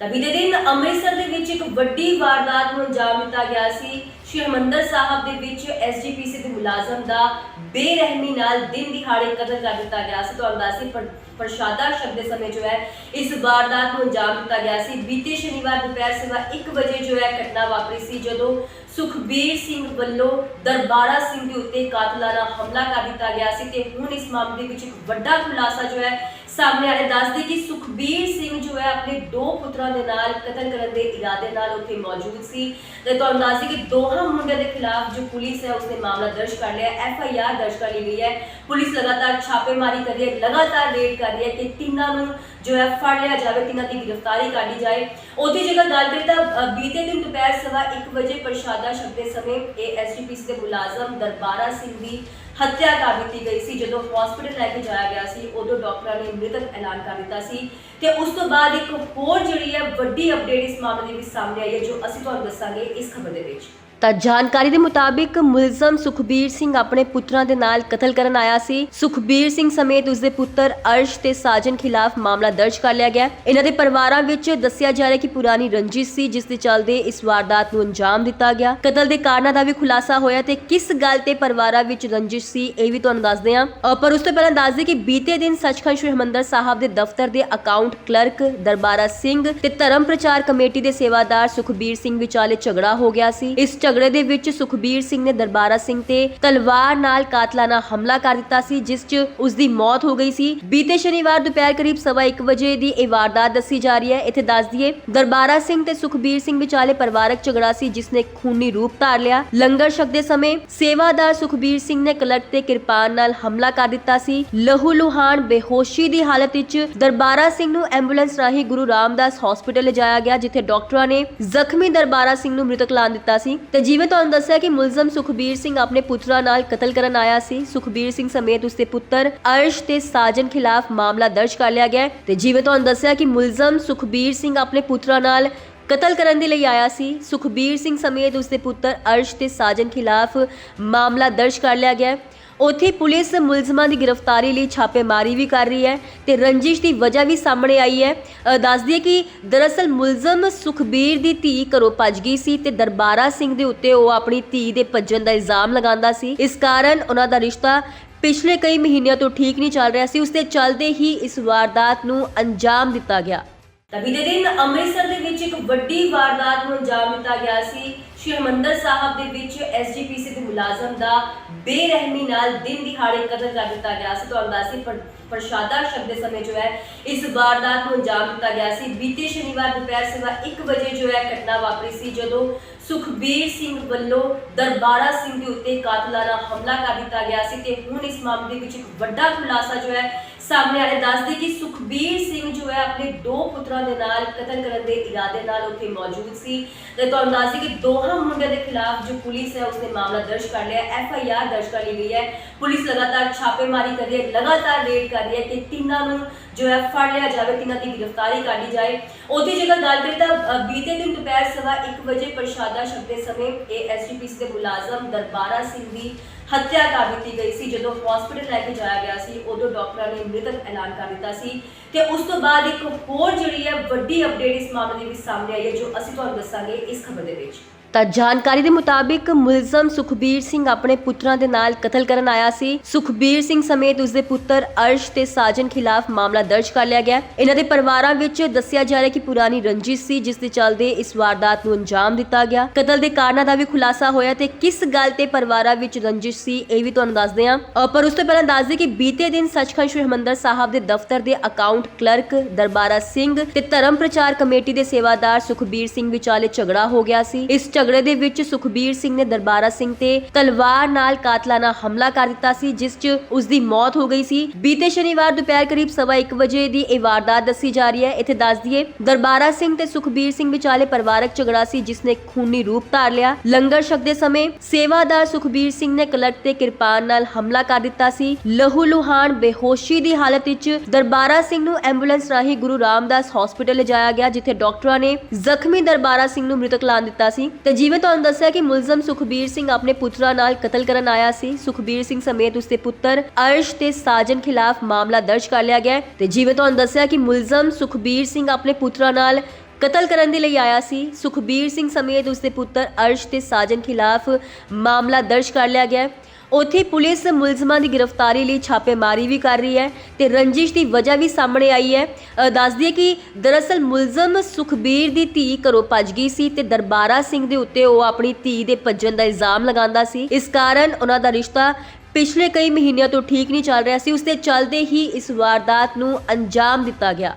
ਤਾਂ ਬੀਤੇ ਦਿਨ ਅੰਮ੍ਰਿਤਸਰ ਦੇ ਵਿੱਚ ਇੱਕ ਵੱਡੀ ਵਾਰਦਾਤ ਨੂੰ ਅੰਜਾਮ ਦਿੱਤਾ ਗਿਆ ਸੀ। ਸ਼੍ਰੀ ਹਰਿਮੰਦਰ ਸਾਹਿਬ ਦੇ ਵਿੱਚ ਐਸਜੀਪੀਸੀ ਦੇ ਮੁਲਾਜ਼ਮ ਦਾ ਬੇਰਹਿਮੀ ਨਾਲ ਦਿਨ ਦਿਹਾੜੇ ਕਤਲ ਕਰ ਦਿੱਤਾ ਗਿਆ ਸੀ। ਤੁਹਾਨੂੰ ਦੱਸੀ ਪ੍ਰਸ਼ਾਦਾ ਸ਼ਬਦ ਦੇ ਸਮੇਂ ਜੋ ਹੈ, ਇਸ ਵਾਰਦਾਤ ਨੂੰ ਅੰਜਾਮ ਦਿੱਤਾ ਗਿਆ ਸੀ। ਬੀਤੇ ਸ਼ਨੀਵਾਰ ਦੁਪਹਿਰ ਸਵਾ 1 ਵਜੇ ਜੋ ਹੈ, ਘਟਨਾ ਵਾਪਰੀ ਸੀ, ਜਦੋਂ ਸੁਖਬੀਰ ਸਿੰਘ ਵੱਲੋਂ ਦਰਬਾਰਾ ਸਿੰਘ ਦੇ ਉੱਤੇ ਕਾਤਲਾਨਾ ਹਮਲਾ ਕਰ ਦਿੱਤਾ ਗਿਆ ਸੀ ਤੇ ਹੁਣ ਇਸ ਮਾਮਲੇ ਵਿੱਚ ਇੱਕ ਵੱਡਾ ਖੁਲਾਸਾ ਜੋ ਹੈ ਸਾਹਮਣੇ ਆਇਆ ਦੱਸਦੇ ਕਿ ਸੁਖਬੀਰ ਸਿੰਘ ਜੋ ਹੈ ਆਪਣੇ ਦੋ ਪੁੱਤਰਾਂ ਦੇ ਨਾਲ ਕਤਲ ਕਰਨ ਦੇ ਇਰਾਦੇ ਨਾਲ ਉੱਥੇ ਮੌਜੂਦ ਸੀ ਤੇ ਤੁਹਾਨੂੰ ਦੱਸਦੇ ਕਿ ਦੋਹਾਂ ਮੁੰਡਿਆਂ ਦੇ ਖਿਲਾਫ ਜੋ ਪੁਲਿਸ ਹੈ ਉਸਨੇ ਮਾਮਲਾ ਦਰਜ ਕਰ ਲਿਆ ਐਫ ਆਈ ਆਰ ਦਰਜ ਕਰ ਲਈ ਗਈ ਹੈ। ਪੁਲਿਸ ਲਗਾਤਾਰ ਛਾਪੇਮਾਰੀ ਕਰ ਰਹੀ ਹੈ, ਲਗਾਤਾਰ ਰੇਡ ਕਰ ਰਹੀ ਹੈ ਕਿ ਤਿੰਨਾਂ ਨੂੰ ਜੋ ਹੈ ਫੜ ਲਿਆ ਜਾਵੇ, ਤਿੰਨਾਂ ਦੀ ਗ੍ਰਿਫਤਾਰੀ ਕਰ ਲਈ ਜਾਏ। ਉਹਦੀ ਜਗ੍ਹਾ ਗੱਲ ਕਰੀਏ ਤਾਂ ਬੀਤੇ ਦਿਨ ਦੁਪਹਿਰ ਸਵਾ 1 ਵਜੇ ਪ੍ਰਸ਼ਾਦਾ ਸ਼ਬਦ ਸਮੇਂ ਇਹ ਐਸਜੀਪੀਸੀ ਦੇ ਮੁਲਾਜ਼ਮ ਦਰਬਾਰਾ ਸਿੰਘ ਦੀ ਹੱਤਿਆ ਕਰ ਦਿੱਤੀ ਗਈ ਸੀ। ਜਦੋਂ ਹਸਪੀਟਲ ਲੈ ਕੇ ਜਾਇਆ ਗਿਆ ਸੀ, ਉਦੋਂ ਡਾਕਟਰਾਂ ਨੇ ਮ੍ਰਿਤਕ ਐਲਾਨ ਕਰ ਦਿੱਤਾ ਸੀ। ਤੇ ਉਸ ਤੋਂ ਬਾਅਦ ਇੱਕ ਹੋਰ ਜਿਹੜੀ ਹੈ ਵੱਡੀ ਅਪਡੇਟ ਇਸ ਮਾਮਲੇ ਦੇ ਵਿੱਚ ਸਾਹਮਣੇ ਆਈ ਹੈ, ਜੋ ਅਸੀਂ ਤੁਹਾਨੂੰ ਦੱਸਾਂਗੇ ਇਸ ਖਬਰ ਦੇ ਵਿੱਚ। ਤਾਂ ਜਾਣਕਾਰੀ ਦੇ ਮੁਤਾਬਿਕ ਮੁਲਜ਼ਮ ਸੁਖਬੀਰ ਸਿੰਘ ਆਪਣੇ ਪੁੱਤਰਾਂ ਦੇ ਨਾਲ ਕਤਲ ਕਰਨ ਆਇਆ ਸੀ। ਸੁਖਬੀਰ ਸਿੰਘ ਸਮੇਤ ਉਸਦੇ ਪੁੱਤਰ ਅਰਸ਼ ਤੇ ਸਾਜਨ ਖਿਲਾਫ ਮਾਮਲਾ ਦਰਜ ਕਰ ਲਿਆ ਗਿਆ। ਇਹਨਾਂ ਦੇ ਪਰਿਵਾਰਾਂ ਵਿੱਚ ਦੱਸਿਆ ਜਾ ਰਿਹਾ ਕਿ ਪੁਰਾਣੀ ਰੰਜਿਸ਼ ਸੀ, ਜਿਸ ਦੇ ਚੱਲਦੇ ਇਸ ਵਾਰਦਾਤ ਨੂੰ ਅੰਜਾਮ ਦਿੱਤਾ ਗਿਆ। ਕਤਲ ਦੇ ਕਾਰਨਾਂ ਦਾ ਵੀ ਖੁਲਾਸਾ ਹੋਇਆ ਤੇ ਕਿਸ ਗੱਲ ਤੇ ਪਰਿਵਾਰਾਂ ਵਿੱਚ ਰੰਜਿਸ਼ ਸੀ, ਇਹ ਵੀ ਤੁਹਾਨੂੰ ਦੱਸਦੇ ਹਾਂ। ਪਰ ਉਸ ਤੋਂ ਪਹਿਲਾਂ ਦੱਸ ਦਈਏ ਕਿ ਬੀਤੇ ਦਿਨ ਸੱਚਖੰਡ ਸ੍ਰੀ ਹਰਿਮੰਦਰ ਸਾਹਿਬ ਦੇ ਦਫ਼ਤਰ ਦੇ ਅਕਾਊਂਟ ਕਲਰਕ ਦਰਬਾਰਾ ਸਿੰਘ ਤੇ ਧਰਮ ਪ੍ਰਚਾਰ ਕਮੇਟੀ ਦੇ ਸੇਵਾਦਾਰ ਸੁਖਬੀਰ ਸਿੰਘ ਵਿਚਾਲੇ ਝਗੜਾ ਹੋ ਗਿਆ ਸੀ। ਇਸ ਝਗੜੇ ਦੇ ਵਿੱਚ ਸੁਖਬੀਰ ਸਿੰਘ ਨੇ ਦਰਬਾਰਾ ਸਿੰਘ ਤੇ ਤਲਵਾਰ ਨਾਲ ਕਾਤਲਾਨਾ ਹਮਲਾ ਕਰ ਦਿੱਤਾ ਸੀ, ਜਿਸ 'ਚ ਉਸ ਦੀ ਮੌਤ ਹੋ ਗਈ ਸੀ। ਬੀਤੇ ਸ਼ਨੀਵਾਰ ਦੁਪਹਿਰ ਕਰੀਬ ਸਵਾ 1 ਵਜੇ ਦੀ ਇਹ ਵਾਰਦਾਤ ਦੱਸੀ ਜਾ ਰਹੀ ਹੈ। ਇੱਥੇ ਦੱਸ ਦਈਏ, ਦਰਬਾਰਾ ਸਿੰਘ ਤੇ ਸੁਖਬੀਰ ਸਿੰਘ ਵਿਚਾਲੇ ਪਰਿਵਾਰਕ ਝਗੜਾ ਸੀ, ਜਿਸ ਨੇ ਖੂਨੀ ਰੂਪ ਧਾਰ ਲਿਆ। ਲੰਗਰ ਛਕਦੇ ਸਮੇਂ ਸੇਵਾਦਾਰ ਸੁਖਬੀਰ ਸਿੰਘ ਨੇ ਕਲਰਕ ਤੇ ਕਿਰਪਾਨ ਨਾਲ ਹਮਲਾ ਕਰ ਦਿੱਤਾ ਸੀ। ਲਹੂ ਲੁਹਾਨ ਬੇਹੋਸ਼ੀ ਦੀ ਹਾਲਤ ਵਿੱਚ ਦਰਬਾਰਾ ਸਿੰਘ ਨੂੰ ਐਂਬੂਲੈਂਸ ਰਾਹੀਂ ਗੁਰੂ ਰਾਮਦਾਸ ਹਸਪੀਟਲ ਲਿਜਾਇਆ ਗਿਆ, ਜਿੱਥੇ ਡਾਕਟਰਾਂ ਨੇ ਜ਼ਖਮੀ ਦਰਬਾਰਾ ਸਿੰਘ ਨੂੰ ਮ੍ਰਿਤਕ ਐਲਾਨ ਦਿੱਤਾ ਸੀ। ਤੇ ਜਿਵੇਂ ਤੁਹਾਨੂੰ ਦੱਸਿਆ ਕਿ ਮੁਲਜ਼ਮ ਸੁਖਬੀਰ ਸਿੰਘ ਆਪਣੇ ਪੁੱਤਰਾਂ ਨਾਲ ਕਤਲ ਕਰਨ ਆਇਆ ਸੀ, ਸੁਖਬੀਰ ਸਿੰਘ ਸਮੇਤ ਉਸਦੇ ਪੁੱਤਰ ਅਰਸ਼ ਤੇ ਸਾਜਨ ਖਿਲਾਫ ਮਾਮਲਾ ਦਰਜ ਕਰ ਲਿਆ ਗਿਆ ਹੈ ਤੇ ਜਿਵੇਂ ਤੁਹਾਨੂੰ ਦੱਸਿਆ ਕਿ ਮੁਲਜ਼ਮ ਸੁਖਬੀਰ ਸਿੰਘ ਆਪਣੇ ਪੁੱਤਰਾਂ ਨਾਲ ਕਤਲ ਕਰਨ ਦੇ ਲਈ ਆਇਆ ਸੀ, ਸੁਖਬੀਰ ਸਿੰਘ ਸਮੇਤ ਉਸਦੇ ਪੁੱਤਰ ਅਰਸ਼ ਤੇ ਸਾਜਨ ਖਿਲਾਫ ਮਾਮਲਾ ਦਰਜ ਕਰ ਲਿਆ ਗਿਆ ਉੱਥੇ ਪੁਲਿਸ ਮੁਲਜ਼ਮਾਂ ਦੀ ਗ੍ਰਿਫਤਾਰੀ ਲਈ ਛਾਪੇਮਾਰੀ ਵੀ ਕਰ ਰਹੀ ਹੈ ਤੇ ਰੰਜਿਸ਼ ਦੀ ਵਜ੍ਹਾ ਵੀ ਸਾਹਮਣੇ ਆਈ ਹੈ। ਅ, ਦੱਸ ਦਈਏ ਕਿ ਦਰਅਸਲ ਮੁਲਜ਼ਮ ਸੁਖਬੀਰ ਦੀ ਧੀ ਘਰੋਂ ਭੱਜ ਗਈ ਸੀ ਤੇ ਦਰਬਾਰਾ ਸਿੰਘ ਦੇ ਉੱਤੇ ਉਹ ਆਪਣੀ ਧੀ ਦੇ ਭੱਜਣ ਦਾ ਇਲਜ਼ਾਮ ਲਗਾਉਂਦਾ ਸੀ। ਇਸ ਕਾਰਨ ਉਹਨਾਂ ਦਾ ਰਿਸ਼ਤਾ ਪਿਛਲੇ ਕਈ ਮਹੀਨਿਆਂ ਤੋਂ ਠੀਕ ਨਹੀਂ ਚੱਲ ਰਿਹਾ ਸੀ। ਉਸ ਦੇ ਚੱਲਦੇ ਹੀ ਇਸ ਵਾਰਦਾਤ ਨੂੰ ਅੰਜਾਮ ਦਿੱਤਾ ਗਿਆ। ਤਾਂ ਬੀਤੇ ਦਿਨ ਅੰਮ੍ਰਿਤਸਰ ਦੇ ਵਿੱਚ ਇੱਕ ਵੱਡੀ ਵਾਰਦਾਤ ਨੂੰ ਅੰਜਾਮ ਦਿੱਤਾ ਗਿਆ ਸੀ। ਸ਼੍ਰੀ ਹਰਿਮੰਦਰ ਸਾਹਿਬ ਦੇ ਵਿੱਚ ਐਸਜੀਪੀਸੀ ਦੇ ਮੁਲਾਜ਼ਮ ਦਾ ਬੇਰਹਿਮੀ ਨਾਲ ਦਿਨ ਦਿਹਾੜੇ ਕਤਲ ਕਰ ਦਿੱਤਾ ਗਿਆ ਸੀ। ਤੁਹਾਨੂੰ ਦੱਸੀ ਪ੍ਰਸ਼ਾਦਾ ਸ਼ਬਦ ਦੇ ਸਮੇਂ ਜੋ ਹੈ, ਇਸ ਵਾਰਦਾਤ ਨੂੰ ਅੰਜਾਮ ਦਿੱਤਾ ਗਿਆ ਸੀ। ਬੀਤੇ ਸ਼ਨੀਵਾਰ ਦੁਪਹਿਰ ਸਵਾ 1 ਵਜੇ ਜੋ ਹੈ, ਘਟਨਾ ਵਾਪਰੀ ਸੀ, ਜਦੋਂ ਸੁਖਬੀਰ ਸਿੰਘ ਵੱਲੋਂ ਦਰਬਾਰਾ ਸਿੰਘ ਦੇ ਉੱਤੇ ਕਾਤਲਾਨਾ ਹਮਲਾ ਕਰ ਦਿੱਤਾ ਗਿਆ ਸੀ ਤੇ ਹੁਣ ਇਸ ਮਾਮਲੇ ਵਿੱਚ ਇੱਕ ਵੱਡਾ ਖੁਲਾਸਾ ਜੋ ਹੈ ਸਾਹਮਣੇ ਆਇਆ ਦੱਸਦੇ ਕਿ ਸੁਖਬੀਰ ਸਿੰਘ ਜੋ ਹੈ ਆਪਣੇ ਦੋ ਪੁੱਤਰਾਂ ਦੇ ਨਾਲ ਕਤਲ ਕਰਨ ਦੇ ਇਰਾਦੇ ਨਾਲ ਉੱਥੇ ਮੌਜੂਦ ਸੀ ਤੇ ਤੁਹਾਨੂੰ ਦੱਸਦੇ ਕਿ ਦੋਹਾਂ ਮੁੰਡਿਆਂ ਦੇ ਖਿਲਾਫ ਜੋ ਪੁਲਿਸ ਹੈ ਉਸਨੇ ਮਾਮਲਾ ਦਰਜ ਕਰ ਲਿਆ ਐਫ ਆਈ ਆਰ ਦਰਜ ਕਰ ਲਈ ਗਈ ਹੈ। ਪੁਲਿਸ ਲਗਾਤਾਰ ਛਾਪੇਮਾਰੀ ਕਰ ਰਹੀ ਹੈ, ਲਗਾਤਾਰ ਰੇਡ ਕਰ ਰਹੀ ਹੈ ਕਿ ਤਿੰਨਾਂ ਨੂੰ ਜੋ ਹੈ ਫੜ ਲਿਆ ਜਾਵੇ, ਤਿੰਨਾਂ ਦੀ ਗ੍ਰਿਫਤਾਰੀ ਕਰ ਲਈ ਜਾਏ। ਉਹਦੀ ਜੇਕਰ ਗੱਲ ਕਰੀਏ ਤਾਂ ਬੀਤੇ ਦਿਨ ਦੁਪਹਿਰ ਸਵਾ 1 ਵਜੇ ਪ੍ਰਸ਼ਾਦਾ ਸ਼ਬਦ ਦੇ ਸਮੇਂ ਇਹ ਐਸਜੀਪੀਸੀ ਦੇ ਮੁਲਾਜ਼ਮ ਦਰਬਾਰਾ ਸਿੰਘ ਦੀ ਹੱਤਿਆ ਕਰ ਦਿੱਤੀ ਗਈ ਸੀ। ਜਦੋਂ ਹਸਪੀਟਲ ਲੈ ਕੇ ਜਾਇਆ ਗਿਆ ਸੀ, ਉਦੋਂ ਡਾਕਟਰਾਂ ਨੇ ਮ੍ਰਿਤਕ ਐਲਾਨ ਕਰ ਦਿੱਤਾ ਸੀ। ਤੇ ਉਸ ਤੋਂ ਬਾਅਦ ਇੱਕ ਹੋਰ ਜਿਹੜੀ ਹੈ ਵੱਡੀ ਅਪਡੇਟ ਇਸ ਮਾਮਲੇ ਦੇ ਵਿੱਚ ਸਾਹਮਣੇ ਆਈ ਹੈ, ਜੋ ਅਸੀਂ ਤੁਹਾਨੂੰ ਦੱਸਾਂਗੇ ਇਸ ਖਬਰ ਦੇ ਵਿੱਚ। ਤਾਂ ਜਾਣਕਾਰੀ ਦੇ ਮੁਤਾਬਿਕ ਮੁਲਜ਼ਮ ਸੁਖਬੀਰ ਸਿੰਘ ਆਪਣੇ ਪੁੱਤਰਾਂ ਦੇ ਨਾਲ ਕਤਲ ਕਰਨ ਆਇਆ ਸੀ। ਸੁਖਬੀਰ ਸਿੰਘ ਸਮੇਤ ਉਸਦੇ ਪੁੱਤਰ ਅਰਸ਼ ਤੇ ਸਾਜਨ ਖਿਲਾਫ ਮਾਮਲਾ ਦਰਜ ਕਰ ਲਿਆ ਗਿਆ। ਇਹਨਾਂ ਦੇ ਪਰਿਵਾਰਾਂ ਵਿੱਚ ਦੱਸਿਆ ਜਾ ਰਿਹਾ ਕਿ ਪੁਰਾਣੀ ਰੰਜਿਸ਼ ਸੀ, ਜਿਸ ਦੇ ਚੱਲਦੇ ਇਸ ਵਾਰਦਾਤ ਨੂੰ ਅੰਜਾਮ ਦਿੱਤਾ ਗਿਆ। ਕਤਲ ਦੇ ਕਾਰਨਾਂ ਦਾ ਵੀ ਖੁਲਾਸਾ ਹੋਇਆ ਤੇ ਕਿਸ ਗੱਲ ਤੇ ਪਰਿਵਾਰਾਂ ਵਿੱਚ ਰੰਜਿਸ਼ ਸੀ, ਇਹ ਵੀ ਤੁਹਾਨੂੰ ਦੱਸਦੇ ਹਾਂ। ਪਰ ਉਸ ਤੋਂ ਪਹਿਲਾਂ ਦੱਸ ਦਈਏ ਕਿ ਬੀਤੇ ਦਿਨ ਸੱਚਖੰਡ ਸ੍ਰੀ ਹਰਿਮੰਦਰ ਸਾਹਿਬ ਦੇ ਦਫ਼ਤਰ ਦੇ ਅਕਾਊਂਟ ਕਲਰਕ ਦਰਬਾਰਾ ਸਿੰਘ ਤੇ ਧਰਮ ਪ੍ਰਚਾਰ ਕਮੇਟੀ ਦੇ ਸੇਵਾਦਾਰ ਸੁਖਬੀਰ ਸਿੰਘ ਵਿਚਾਲੇ ਝਗੜਾ ਹੋ ਗਿਆ ਸੀ। ਇਸ ਝਗੜੇ ਝਗੜੇ ਦੇ ਵਿੱਚ ਸੁਖਬੀਰ ਸਿੰਘ ਨੇ ਦਰਬਾਰਾ ਸਿੰਘ ਤੇ ਤਲਵਾਰ ਨਾਲ ਕਾਤਲਾਨਾ ਹਮਲਾ ਕਰ ਦਿੱਤਾ ਸੀ, ਜਿਸ 'ਚ ਉਸ ਦੀ ਮੌਤ ਹੋ ਗਈ ਸੀ। ਬੀਤੇ ਸ਼ਨੀਵਾਰ ਦੁਪਹਿਰ ਕਰੀਬ ਸਵਾ 1 ਵਜੇ ਦੀ ਇਹ ਵਾਰਦਾਤ ਦੱਸੀ ਜਾ ਰਹੀ ਹੈ। ਇੱਥੇ ਦੱਸ ਦਈਏ, ਦਰਬਾਰਾ ਸਿੰਘ ਤੇ ਸੁਖਬੀਰ ਸਿੰਘ ਵਿਚਾਲੇ ਪਰਿਵਾਰਕ ਝਗੜਾ ਸੀ, ਜਿਸ ਨੇ ਖੂਨੀ ਰੂਪ ਧਾਰ ਲਿਆ। ਲੰਗਰ ਛਕਦੇ ਸਮੇਂ ਸੇਵਾਦਾਰ ਸੁਖਬੀਰ ਸਿੰਘ ਨੇ ਕਲਰਕ ਤੇ ਕਿਰਪਾਨ ਨਾਲ ਹਮਲਾ ਕਰ ਦਿੱਤਾ ਸੀ। ਲਹੂ ਲੁਹਾਨ ਬੇਹੋਸ਼ੀ ਦੀ ਹਾਲਤ ਵਿੱਚ ਦਰਬਾਰਾ ਸਿੰਘ ਨੂੰ ਐਂਬੂਲੈਂਸ ਰਾਹੀਂ ਗੁਰੂ ਰਾਮਦਾਸ ਹਸਪੀਟਲ ਲਿਜਾਇਆ ਗਿਆ, ਜਿੱਥੇ ਡਾਕਟਰਾਂ ਨੇ ਜ਼ਖਮੀ ਦਰਬਾਰਾ ਸਿੰਘ ਨੂੰ ਮ੍ਰਿਤਕ ਐਲਾਨ ਦਿੱਤਾ ਸੀ ਤੇ ਜਿਵੇਂ ਤੁਹਾਨੂੰ ਦੱਸਿਆ ਕਿ ਮੁਲਜ਼ਮ ਸੁਖਬੀਰ ਸਿੰਘ ਆਪਣੇ ਪੁੱਤਰਾਂ ਨਾਲ ਕਤਲ ਕਰਨ ਆਇਆ ਸੀ। ਸੁਖਬੀਰ ਸਿੰਘ ਸਮੇਤ ਉਸਦੇ ਪੁੱਤਰ ਅਰਸ਼ ਤੇ ਸਾਜਨ ਖਿਲਾਫ ਮਾਮਲਾ ਦਰਜ ਕਰ ਲਿਆ ਗਿਆ ਹੈ। ਤੇ ਜਿਵੇਂ ਤੁਹਾਨੂੰ ਦੱਸਿਆ ਕਿ ਮੁਲਜ਼ਮ ਸੁਖਬੀਰ ਸਿੰਘ ਆਪਣੇ ਪੁੱਤਰਾਂ ਨਾਲ ਕਤਲ ਕਰਨ ਦੇ ਲਈ ਆਇਆ ਸੀ। ਸੁਖਬੀਰ ਸਿੰਘ ਸਮੇਤ ਉਸਦੇ ਪੁੱਤਰ ਅਰਸ਼ ਤੇ ਸਾਜਨ ਖਿਲਾਫ ਮਾਮਲਾ ਦਰਜ ਕਰ ਲਿਆ ਗਿਆ ਉੱਥੇ ਪੁਲਿਸ ਮੁਲਜ਼ਮਾਂ ਦੀ ਗ੍ਰਿਫਤਾਰੀ ਲਈ ਛਾਪੇਮਾਰੀ ਵੀ ਕਰ ਰਹੀ ਹੈ ਤੇ ਰੰਜਿਸ਼ ਦੀ ਵਜ੍ਹਾ ਵੀ ਸਾਹਮਣੇ ਆਈ ਹੈ। ਦੱਸਦੀ ਹੈ ਕਿ ਦਰਅਸਲ ਮੁਲਜ਼ਮ ਸੁਖਬੀਰ ਦੀ ਧੀ ਘਰੋਂ ਭੱਜ ਗਈ ਸੀ ਤੇ ਦਰਬਾਰਾ ਸਿੰਘ ਦੇ ਉੱਤੇ ਉਹ ਆਪਣੀ ਧੀ ਦੇ ਭੱਜਣ ਦਾ ਇਲਜ਼ਾਮ ਲਗਾਉਂਦਾ ਸੀ। ਇਸ ਕਾਰਨ ਉਹਨਾਂ ਦਾ ਰਿਸ਼ਤਾ ਪਿਛਲੇ ਕਈ ਮਹੀਨਿਆਂ ਤੋਂ ਠੀਕ ਨਹੀਂ ਚੱਲ ਰਿਹਾ ਸੀ। ਉਸ ਦੇ ਚੱਲਦੇ ਹੀ ਇਸ ਵਾਰਦਾਤ ਨੂੰ ਅੰਜਾਮ ਦਿੱਤਾ ਗਿਆ।